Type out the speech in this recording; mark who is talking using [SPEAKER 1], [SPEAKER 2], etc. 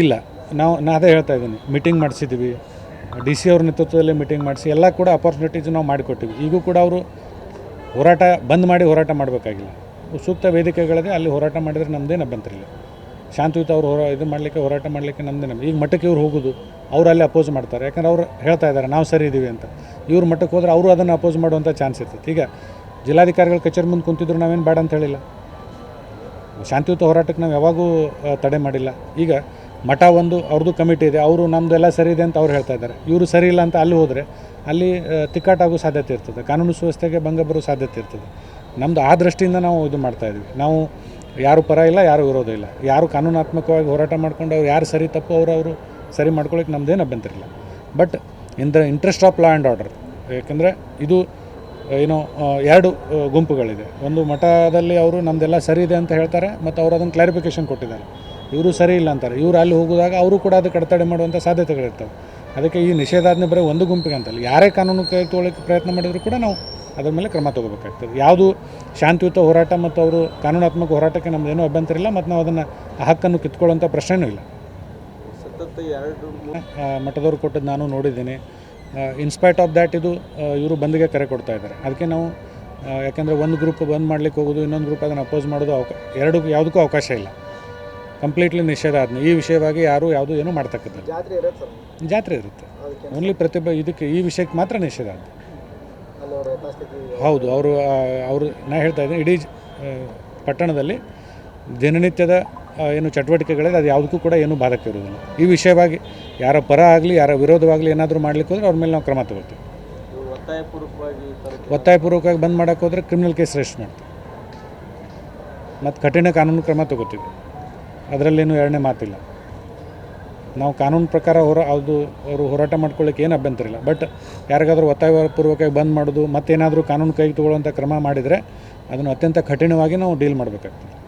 [SPEAKER 1] ಇಲ್ಲ. ನಾವು, ನಾ ಅದೇ ಹೇಳ್ತಾ ಇದ್ದೀನಿ. ಮೀಟಿಂಗ್ ಮಾಡಿಸಿದ್ವಿ. ಡಿ ಸಿ ಅವ್ರ ನೇತೃತ್ವದಲ್ಲಿ ಮೀಟಿಂಗ್ ಮಾಡಿಸಿ, ಎಲ್ಲ ಕೂಡ ಅಪಾರ್ಚುನಿಟೀಸ್ ನಾವು ಮಾಡಿಕೊಟ್ಟಿವಿ. ಈಗೂ ಕೂಡ ಅವರು ಹೋರಾಟ, ಬಂದ್ ಮಾಡಿ ಹೋರಾಟ ಮಾಡಬೇಕಾಗಿಲ್ಲ. ಸೂಕ್ತ ವೇದಿಕೆಗಳಿಗೆ ಅಲ್ಲಿ ಹೋರಾಟ ಮಾಡಿದರೆ ನಮ್ಮದೇನು ಅಭ್ಯಂತರ ಇಲ್ಲ. ಶಾಂತಿಯುತ ಅವರು ಹೋರಾ, ಇದು ಮಾಡಲಿಕ್ಕೆ, ಹೋರಾಟ ಮಾಡಲಿಕ್ಕೆ ನಮ್ಮದೇ ನಮ್ಮ ಈಗ ಮಠಕ್ಕೆ ಇವ್ರು ಹೋಗೋದು, ಅವರು ಅಲ್ಲಿ ಅಪೋಸ್ ಮಾಡ್ತಾರೆ. ಯಾಕಂದ್ರೆ ಅವ್ರು ಹೇಳ್ತಾ ಇದ್ದಾರೆ, ನಾವು ಸರಿ ಇದ್ದೀವಿ ಅಂತ. ಇವ್ರ ಮಠಕ್ಕೆ ಹೋದರೆ ಅವರು ಅದನ್ನು ಅಪೋಸ್ ಮಾಡುವಂಥ ಚಾನ್ಸ್ ಇರ್ತೈತೆ. ಈಗ ಜಿಲ್ಲಾಧಿಕಾರಿಗಳ ಕಚೇರಿ ಮುಂದೆ ಕುಂತಿದ್ರು ನಾವೇನು ಬೇಡ ಅಂತ ಹೇಳಿಲ್ಲ. ಶಾಂತಿಯುತ ಹೋರಾಟಕ್ಕೆ ನಾವು ಯಾವಾಗೂ ತಡೆ ಮಾಡಿಲ್ಲ. ಈಗ ಮಠ ಒಂದು ಅವ್ರದ್ದು ಕಮಿಟಿ ಇದೆ. ಅವರು ನಮ್ಮದೆಲ್ಲ ಸರಿ ಇದೆ ಅಂತ ಅವ್ರು ಹೇಳ್ತಾ ಇದ್ದಾರೆ. ಇವರು ಸರಿ ಇಲ್ಲ ಅಂತ ಅಲ್ಲಿ ಹೋದರೆ, ಅಲ್ಲಿ ತಿಕ್ಕಾಟಾಗೋ ಸಾಧ್ಯತೆ ಇರ್ತದೆ. ಕಾನೂನು ಸುವ್ಯವಸ್ಥೆಗೆ ಭಂಗ ಬರೋ ಸಾಧ್ಯತೆ ಇರ್ತದೆ. ನಮ್ಮದು ಆ ದೃಷ್ಟಿಯಿಂದ ನಾವು ಇದು ಮಾಡ್ತಾ ಇದ್ವಿ. ನಾವು ಯಾರು ಪರ ಇಲ್ಲ, ಯಾರು ವಿರೋಧ ಯಾರು ಕಾನೂನಾತ್ಮಕವಾಗಿ ಹೋರಾಟ ಮಾಡ್ಕೊಂಡು ಅವ್ರು ಯಾರು ಸರಿ ತಪ್ಪು ಅವರು ಅವರು ಸರಿ ಮಾಡ್ಕೊಳ್ಳಿಕ್ಕೆ ನಮ್ಮದೇನು ಅಭ್ಯಂತರ ಇಲ್ಲ. But in the interest of law and order ಏಕೆಂದರೆ ಇದು ಏನೋ ಎರಡು ಗುಂಪುಗಳಿದೆ. ಒಂದು ಮಠದಲ್ಲಿ ಅವರು ನಮ್ಮದೆಲ್ಲ ಸರಿ ಇದೆ ಅಂತ ಹೇಳ್ತಾರೆ, ಮತ್ತು ಅವರು ಅದನ್ನು ಕ್ಲಾರಿಫಿಕೇಷನ್ ಕೊಟ್ಟಿದ್ದಾರೆ. ಇವರು ಸರಿ ಇಲ್ಲ ಅಂತಾರೆ. ಇವರು ಅಲ್ಲಿ ಹೋಗುವಾಗ ಅವರು ಕೂಡ ಅದು ಕಡತಡೆ ಮಾಡುವಂಥ ಸಾಧ್ಯತೆಗಳಿರ್ತವೆ. ಅದಕ್ಕೆ ಈ ನಿಷೇಧಾಜ್ಞೆ ಬರೀ ಒಂದು ಗುಂಪಿಗೆ ಅಂತಲ್ಲ ಯಾರೇ ಕಾನೂನು ಕೈ ತೊಗೊಳಕ್ಕೆ ಪ್ರಯತ್ನ ಮಾಡಿದರೂ ಕೂಡ ನಾವು ಅದರ ಮೇಲೆ ಕ್ರಮ ತಗೋಬೇಕಾಗ್ತದೆ. ಯಾವುದು ಶಾಂತಿಯುತ ಹೋರಾಟ ಮತ್ತು ಅವರು ಕಾನೂನಾತ್ಮಕ ಹೋರಾಟಕ್ಕೆ ನಮ್ಮದೇನೂ ಅಭ್ಯಂತರ ಇಲ್ಲ ಮತ್ತು ನಾವು ಅದನ್ನು ಆ ಹಕ್ಕನ್ನು ಕಿತ್ಕೊಳ್ಳೋಂಥ ಪ್ರಶ್ನೆಯೂ ಇಲ್ಲ.
[SPEAKER 2] ಸತತ ಎರಡು
[SPEAKER 1] ಮಠದವರು ಕೊಟ್ಟದ್ದು ನಾನು ನೋಡಿದ್ದೀನಿ. ಇನ್ಸ್ಪೈಟ್ ಆಫ್ ದ್ಯಾಟ್ ಇದು ಇವರು ಬಂದ್ಗೆ ಕರೆ ಕೊಡ್ತಾ ಇದ್ದಾರೆ. ಅದಕ್ಕೆ ನಾವು ಯಾಕೆಂದರೆ ಒಂದು ಗ್ರೂಪ್ ಬಂದ್ ಮಾಡ್ಲಿಕ್ಕೆ ಹೋಗೋದು ಇನ್ನೊಂದು ಗ್ರೂಪ್ ಅದನ್ನು ಅಪೋಸ್ ಮಾಡೋದು ಅವಕ ಎರಡು ಯಾವುದಕ್ಕೂ ಅವಕಾಶ ಇಲ್ಲ. ಕಂಪ್ಲೀಟ್ಲಿ ನಿಷೇಧ ಆದ್ಮೇಲೆ ಈ ವಿಷಯವಾಗಿ ಯಾರು ಯಾವುದು ಏನು ಮಾಡ್ತಕ್ಕಂಥದ್ದು
[SPEAKER 2] ಜಾತ್ರೆ ಸರ್.
[SPEAKER 1] ಜಾತ್ರೆ ಇರುತ್ತೆ. ಓನ್ಲಿ ಪ್ರತಿಭೆ ಇದಕ್ಕೆ ಈ ವಿಷಯಕ್ಕೆ ಮಾತ್ರ ನಿಷೇಧ ಆದ
[SPEAKER 2] ಅಲ್ಲಿ ಅವ್ರ ಯಥಾಸ್ಥಿತಿ
[SPEAKER 1] ಹೌದು ಅವರು ಅವರು ನಾ ಹೇಳ್ತಾ ಇದ್ದೀನಿ ಇಡೀ ಆ, ಪಟ್ಟಣದಲ್ಲಿ ದಿನನಿತ್ಯದ ಆ, ಏನು ಚಟುವಟಿಕೆಗಳಿದೆ ಅದು ಯಾವುದಕ್ಕೂ ಕೂಡ ಏನು ಬಾಧಕ ಇರೋದಿಲ್ಲ ಈ ವಿಷಯವಾಗಿ ಯಾರ ಪರ ಆಗಲಿ ಯಾರ ವಿರೋಧವಾಗಲಿ ಏನಾದರೂ ಮಾಡ್ಲಿಕ್ಕೆ ಹೋದ್ರೆ ಅವ್ರ ಮೇಲೆ ನಾವು ಕ್ರಮ ತಗೊಳ್ತೀವಿ.
[SPEAKER 2] ಒತ್ತಾಯಪೂರ್ವಕವಾಗಿ ತರಕ್ಕೆ
[SPEAKER 1] ಒತ್ತಾಯಪೂರ್ವಕವಾಗಿ ಬಂದ್ ಮಾಡೋಕೆ ಹೋದರೆ ಕ್ರಿಮಿನಲ್ ಕೇಸ್ ರಿಜಿಸ್ಟರ್ ಮಾಡ್ತೀವಿ. ಮತ್ತು ಕಠಿಣ ಕಾನೂನು ಕ್ರಮ ತಗೋತೀವಿ ಅದರಲ್ಲೇನು ಎರಡನೇ ಮಾತಿಲ್ಲ. ನಾವು ಕಾನೂನು ಪ್ರಕಾರ ಹೊರ ಅದು ಅವರು ಹೋರಾಟ ಮಾಡ್ಕೊಳ್ಳಿಕ್ಕೆ ಏನು ಅಭ್ಯಂತರ ಇಲ್ಲ. ಬಟ್ ಯಾರಿಗಾದರೂ ಒತ್ತಾಯಪೂರ್ವಕವಾಗಿ ಬಂದ್ ಮಾಡೋದು ಮತ್ತೇನಾದರೂ ಕಾನೂನು ಕೈಗೆ ತಗೊಳ್ಳುವಂಥ ಕ್ರಮ ಮಾಡಿದರೆ ಅದನ್ನು ಅತ್ಯಂತ ಕಠಿಣವಾಗಿ ನಾವು ಡೀಲ್ ಮಾಡಬೇಕಾಗ್ತದೆ.